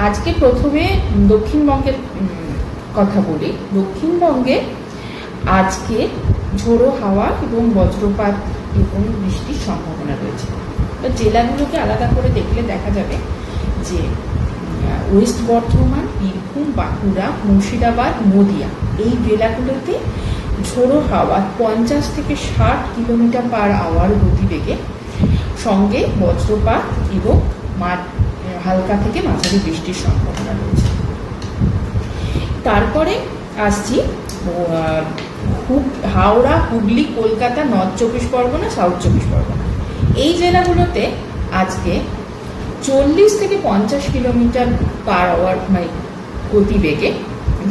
আজকে প্রথমে দক্ষিণবঙ্গের কথা বলি। দক্ষিণবঙ্গে আজকে ঝোড়ো হাওয়া এবং বজ্রপাত এবং বৃষ্টির সম্ভাবনা রয়েছে। জেলাগুলোকে আলাদা করে দেখলে দেখা যাবে যে ওয়েস্ট বর্ধমান, বীরভূম, বাঁকুড়া, মুর্শিদাবাদ, নদিয়া এই জেলাগুলোতে ঝোড়ো হাওয়া পঞ্চাশ থেকে ষাট কিলোমিটার পার আওয়ার গতিবেগে সঙ্গে বজ্রপাত এবং মা- হালকা থেকে মাঝারি বৃষ্টির সম্ভাবনা রয়েছে। তারপরে আসছি হাওড়া, হুগলি, কলকাতা, নর্থ চব্বিশ পরগনা, সাউথ চব্বিশ পরগনা। এই জেলাগুলোতে আজকে চল্লিশ থেকে পঞ্চাশ কিলোমিটার পার আওয়ার মানে গতিবেগে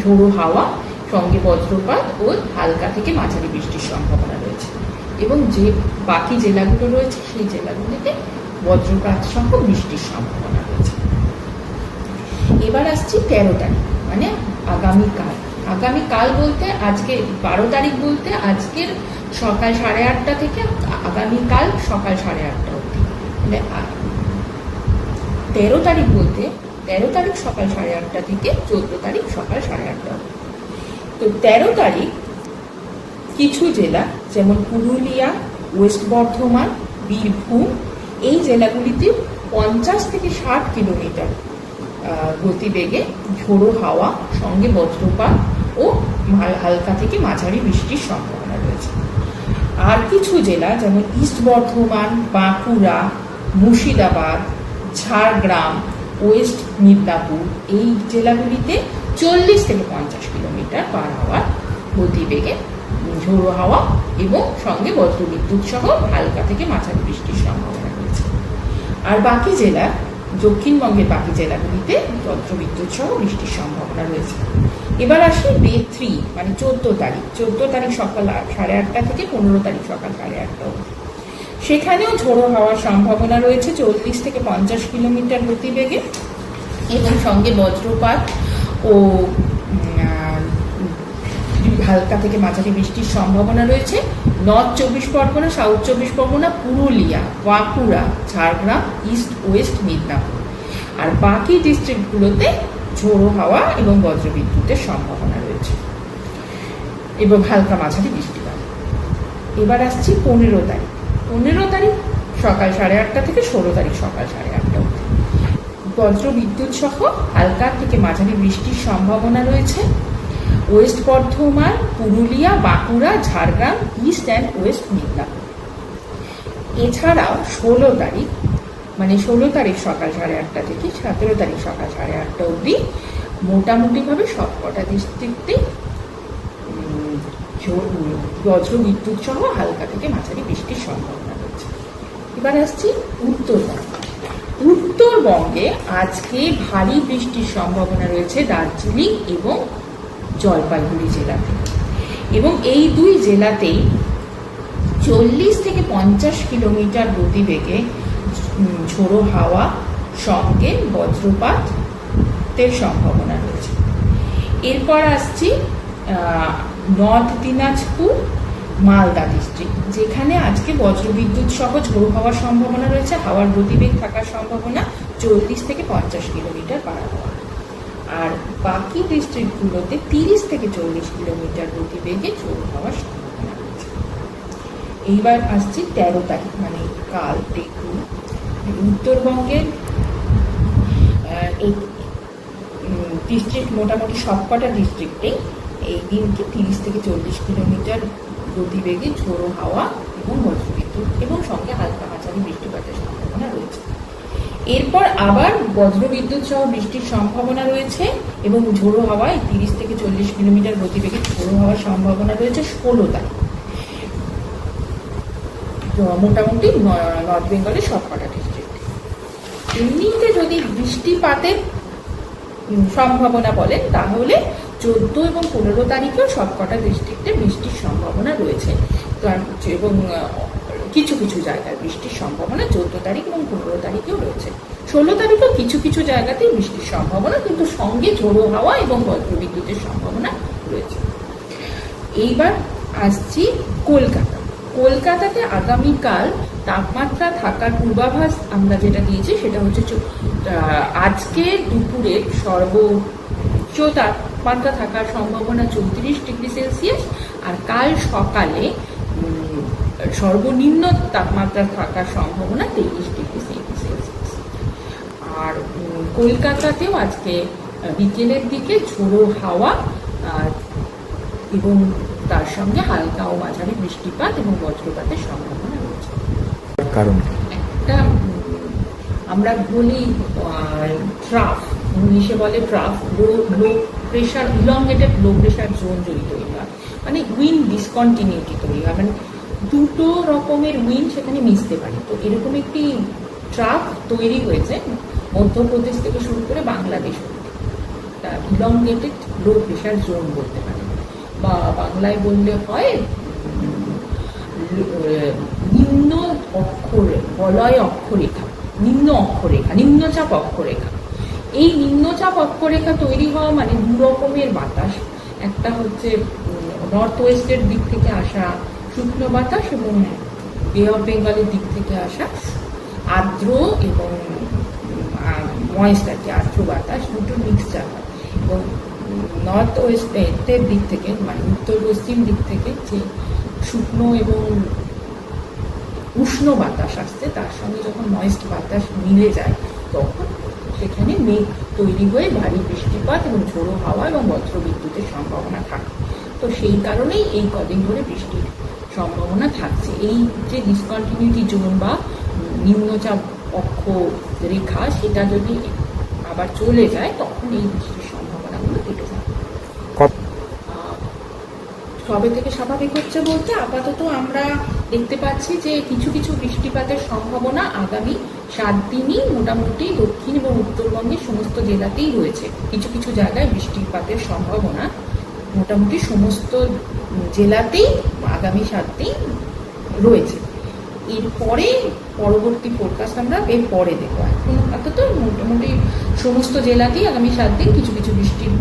ঝোড়ো হাওয়া, সঙ্গে বজ্রপাত ও হালকা থেকে মাঝারি বৃষ্টির সম্ভাবনা রয়েছে। এবং যে বাকি জেলাগুলো রয়েছে, সেই জেলাগুলিতে বজ্রপাত সহ বৃষ্টির সম্ভাবনা এবার আসছি তেরো তারিখ মানে আগামীকাল আগামীকাল বলতে আজকে বারো তারিখ বলতে আজকের সকাল সাড়ে আটটা থেকে আগামীকাল সকাল সাড়ে আটটা অবধি। মানে তেরো তারিখ বলতে তেরো তারিখ সকাল সাড়ে আটটা থেকে চোদ্দ তারিখ সকাল সাড়ে আটটা অবধি। তো তেরো তারিখ কিছু জেলা, যেমন পুরুলিয়া, ওয়েস্ট বর্ধমান, বীরভূম, এই জেলাগুলিতে পঞ্চাশ থেকে ষাট কিলোমিটার গতিবেগে ঝোড়ো হাওয়া, সঙ্গে বজ্রপাত ও হাল- হালকা থেকে মাঝারি বৃষ্টির সম্ভাবনা রয়েছে। আর কিছু জেলা, যেমন ইস্ট বর্ধমান, বাঁকুড়া, মুর্শিদাবাদ, ঝাড়গ্রাম, ওয়েস্ট মিদনাপুর, এই জেলাগুলিতে চল্লিশ থেকে পঞ্চাশ কিলোমিটার পার হাওয়ার গতিবেগে ঝোড়ো হাওয়া এবং সঙ্গে বজ্রবিদ্যুৎ সহ হালকা থেকে মাঝারি বৃষ্টির সম্ভাবনা রয়েছে। আর বাকি জেলা দক্ষিণবঙ্গের বাকি জেলাগুলিতে বজ্রবিদ্যুৎ সহ বৃষ্টির সম্ভাবনা রয়েছে। এবার আসি ডে থ্রি মানে চোদ্দ তারিখ। চোদ্দ তারিখ সকাল সাড়ে আটটা থেকে পনেরো তারিখ সকাল সাড়ে আটটা অবধি। সেখানেও ঝোড়ো হওয়ার সম্ভাবনা রয়েছে চল্লিশ থেকে পঞ্চাশ কিলোমিটার গতিবেগে এবং সঙ্গে বজ্রপাত ও হালকা থেকে মাঝারি বৃষ্টির সম্ভাবনা রয়েছে। নর্থ চব্বিশ পরগনা সাউথ চব্বিশ পরগনা, পুরুলিয়া, বাঁকুড়া, ঝাড়গ্রাম ইস্ট ওয়েস্ট মিদনাপুর আর বাকি ডিস্ট্রিক্টগুলোতে ঝোড়ো হাওয়া এবং বজ্রবিদ্যুতের সম্ভাবনা রয়েছে। এবং হালকা মাঝারি বৃষ্টিপাত এবার আসছি পনেরো তারিখ। পনেরো তারিখ সকাল সাড়ে আটটা থেকে ষোলো তারিখ সকাল সাড়ে আটটা অবধি। বজ্র বিদ্যুৎ সহ হালকা থেকে মাঝারি বৃষ্টির সম্ভাবনা রয়েছে। West Bardhaman, Purulia, Bankura, Jhargram, east and west Midnapore. এছাড়াও ষোলো তারিখ মানে ষোলো তারিখ সকাল সাড়ে আটটা থেকে সতেরো তারিখ সকাল সাড়ে আটটা অবধি মোটামুটিভাবে সবকটা ডিস্ট্রিক্টে বজ্র বিদ্যুৎ সহ হালকা থেকে মাঝারি বৃষ্টির সম্ভাবনা রয়েছে। এবার আসছি উত্তরবঙ্গ উত্তরবঙ্গে আজকে ভারী বৃষ্টির সম্ভাবনা রয়েছে দার্জিলিং এবং জলপাইগুড়ি জেলাতে এবং এই দুই জেলাতেই চল্লিশ থেকে পঞ্চাশ কিলোমিটার গতিবেগে ঝোড়ো হাওয়া সঙ্গে বজ্রপাতের সম্ভাবনা রয়েছে। এরপর আসছি নর্থ দিনাজপুর, মালদা ডিস্ট্রিক্ট যেখানে আজকে বজ্রবিদ্যুৎ সহ ঝোড়ো হওয়ার সম্ভাবনা রয়েছে, হাওয়ার গতিবেগ থাকার সম্ভাবনা চল্লিশ থেকে পঞ্চাশ কিলোমিটার পার হওয়া আর বাকি ডিস্ট্রিক্টগুলোতে তিরিশ থেকে চল্লিশ কিলোমিটার গতিবেগে ঝোড়ো হওয়ার সম্ভাবনা রয়েছে। এইবার আসছি তেরো তারিখ মানে কাল দেখুন। উত্তরবঙ্গের এই ডিস্ট্রিক্ট মোটামুটি সবকটা ডিস্ট্রিক্টেই এই দিনকে তিরিশ থেকে চল্লিশ কিলোমিটার গতিবেগে ঝোড়ো হাওয়া এবং বজ্রবিদ্যুৎ এবং সঙ্গে হালকা মাঝারি বৃষ্টিপাতের সম্ভাবনা রয়েছে। এরপর আবার বজ্রবিদ্যুৎ সহ বৃষ্টির সম্ভাবনা রয়েছে এবং ঝোড়ো হাওয়ায় তিরিশ থেকে চল্লিশ কিলোমিটার গতিবেগে ঝোড়ো হওয়ার সম্ভাবনা রয়েছে ষোলো তারিখ। মোটামুটি নর্থ বেঙ্গলের সবকটা ডিস্ট্রিক্ট এমনিতে যদি বৃষ্টিপাতের সম্ভাবনা বলেন, তাহলে চোদ্দ এবং পনেরো তারিখেও সবকটা ডিস্ট্রিক্টে বৃষ্টির সম্ভাবনা রয়েছে। এবং কিছু কিছু জায়গায় বৃষ্টির সম্ভাবনা চোদ্দ তারিখ এবং পনেরো তারিখেও রয়েছে। ষোলো তারিখেও কিছু কিছু জায়গাতেই বৃষ্টির সম্ভাবনা, কিন্তু সঙ্গে ঝোড়ো হাওয়া এবং বজ্রবিদ্যুতের সম্ভাবনা রয়েছে। এইবার আসছি কলকাতা। কলকাতাতে আগামীকাল তাপমাত্রা থাকার পূর্বাভাস আমরা যেটা দিয়েছি, সেটা হচ্ছে আজকে দুপুরের সর্বোচ্চ তাপমাত্রা থাকার সম্ভাবনা চৌত্রিশ ডিগ্রি সেলসিয়াস, আর কাল সকালে সর্বনিম্ন তাপমাত্রা থাকার সম্ভাবনা তেইশ ডিগ্রি সেলসিয়াস। আর কলকাতাতেও আজকে বিকেলের দিকে ঝোড়ো হাওয়া এবং তার সঙ্গে হালকা ও মাঝারি বৃষ্টিপাত এবং বজ্রপাতের সম্ভাবনা রয়েছে। কারণ একটা আমরা বলি ট্রাফ ইংলিশে বলে trough low low pressure elongated low pressure zone যদি তৈরি হয় মানে উইন্ড ডিসকন্টিনিউটি তৈরি হয়। মানে দুটো রকমের উইন্ড সেখানে মিশতে পারে। তো এরকম একটি ট্রাক তৈরি হয়েছে মধ্যপ্রদেশ থেকে শুরু করে Bangladesh elongated low pressure zone বলতে পারে বা বাংলায় বললে হয় নিম্ন অক্ষর, বলয় অক্ষরেখা, নিম্ন অক্ষরেখা, নিম্নচাপ অক্ষরেখা। এই নিম্নচাপ অক্ষরেখা তৈরি হওয়া মানে দু রকমের বাতাস। একটা হচ্ছে নর্থ ওয়েস্টের দিক থেকে আসা শুকনো বাতাস এবং বে অফ বেঙ্গলের দিক থেকে আসা আর্দ্র এবং ময়েস্ট আর কি, আর্দ্র বাতাস, দুটো মিক্সচার হয়। এবং নর্থ ওয়েস্টের দিক থেকে মানে উত্তর পশ্চিম দিক থেকে যে শুকনো এবং উষ্ণ বাতাস আসছে, তার সঙ্গে যখন ময়েস্ট বাতাস মিলে যায়, তখন সেখানে মেঘ তৈরি হয়ে ভারী বৃষ্টিপাত এবং ঝোড়ো হাওয়া এবং বজ্র বিদ্যুতের সম্ভাবনা থাকে। তো সেই কারণেই এই কদিন ধরে বৃষ্টির সম্ভাবনা থাকছে। এই যে ডিসকন্টিনিউটি জোন বা নিম্নচাপ অক্ষ রেখা সেটা যদি আবার চলে যায় তখন এই বৃষ্টির সম্ভাবনাগুলো কেটে আহ, কবে থেকে স্বাভাবিক হচ্ছে বলতে আপাতত আমরা দেখতে পাচ্ছি যে কিছু কিছু বৃষ্টিপাতের সম্ভাবনা আগামী সাত দিনই মোটামুটি দক্ষিণ এবং উত্তরবঙ্গের সমস্ত জেলাতেই রয়েছে। কিছু কিছু জায়গায় বৃষ্টিপাতের সম্ভাবনা মোটামুটি সমস্ত জেলাতেই আগামী সাত দিন রয়েছে। এরপরে পরবর্তী ফোরকাস্ট আমরা এর পরে দেখব। এখন আপাতত মোটামুটি সমস্ত জেলাতেই আগামী সাত দিন কিছু কিছু বৃষ্টির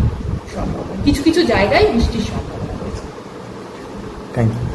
সম্ভাবনা, কিছু কিছু জায়গায় বৃষ্টির সম্ভাবনা রয়েছে। Thank you